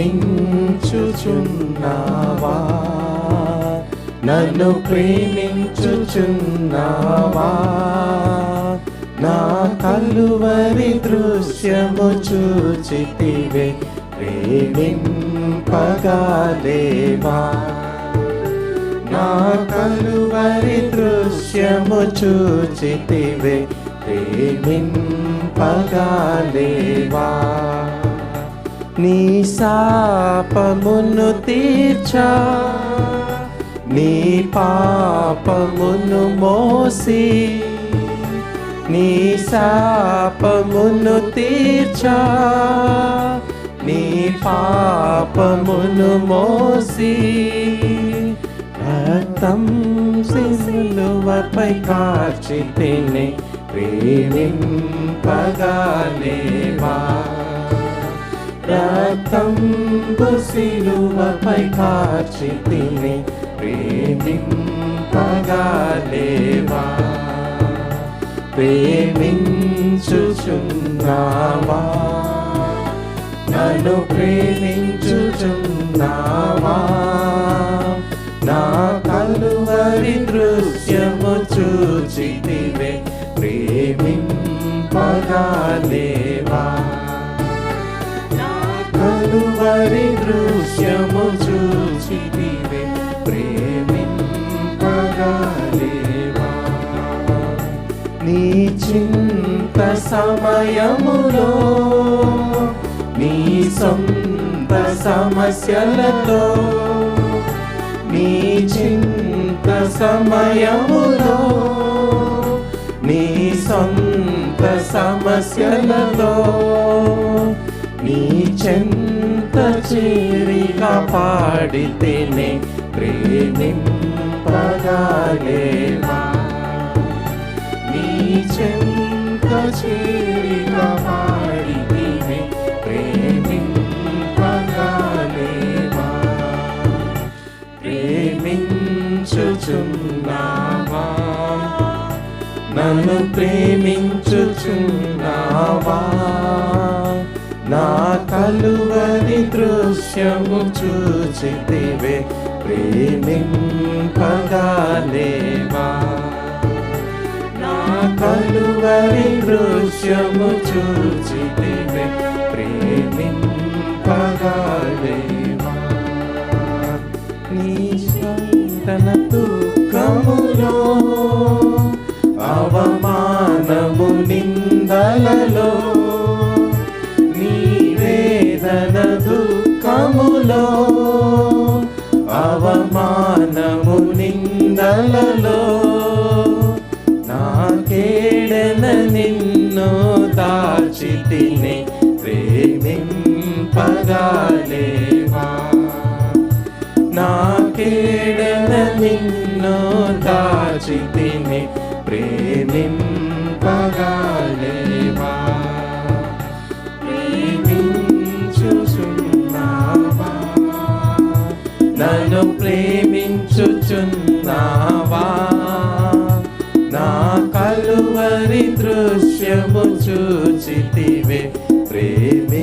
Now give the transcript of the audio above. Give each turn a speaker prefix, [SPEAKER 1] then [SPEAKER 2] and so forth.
[SPEAKER 1] ప్రేమించుచున్నావా? నన్ను ప్రేమించుచున్నావా? నా కలువరి దృశ్యము చూచితివే ప్రేమింపగాలేవా? నా కలువరి దృశ్యము చూచితివే ప్రేమింపగాలేవా? నీ శాపమును తీర్చా. నీ పాపమును మోసి. నీ శాపమును తీర్చా. నీ పాపమును మోసి. రక్తం సిలువపై కాచి తిని ప్రేమింపగాలేవా? రక్తంబు సిలువపై కార్చి తిని ప్రేమింపగాలేవా ప్రేమించుచున్నావా? నన్ను ప్రేమించుచున్నావా? నా కలువరి దృశ్యము చూచితివే ప్రేమింపగాలేవా దృశ్యము చూచితివే ప్రేమింపగాలేవా? నీ చింత సమయములో నీ సొంత సమస్యలతో నీ చింత సమయములో నీ సొంత సమస్యలతో నీ చెంత చేరిగా పాడితేనే ప్రేమింపగలేవా నీ చెంత చేరిగా పాడితేనే ప్రేమింపగలేవా ప్రేమించుచున్నావా? నన్ను ప్రేమించుచున్నావా? నా కలువరి దృశ్యము చూచితివే ప్రేమింపగానేవా నా కలువరి దృశ్యము చూచితివే ప్రేమింప అవమానము నిందలలో నాకేడన నిన్ను దాచితిని ప్రేమింపగాలేవా నాకేడన నిన్ను దాచితి నన్ను ప్రేమించుచున్నావా? నా కలువరి దృశ్యము చూచితివే ప్రేమింపగాలే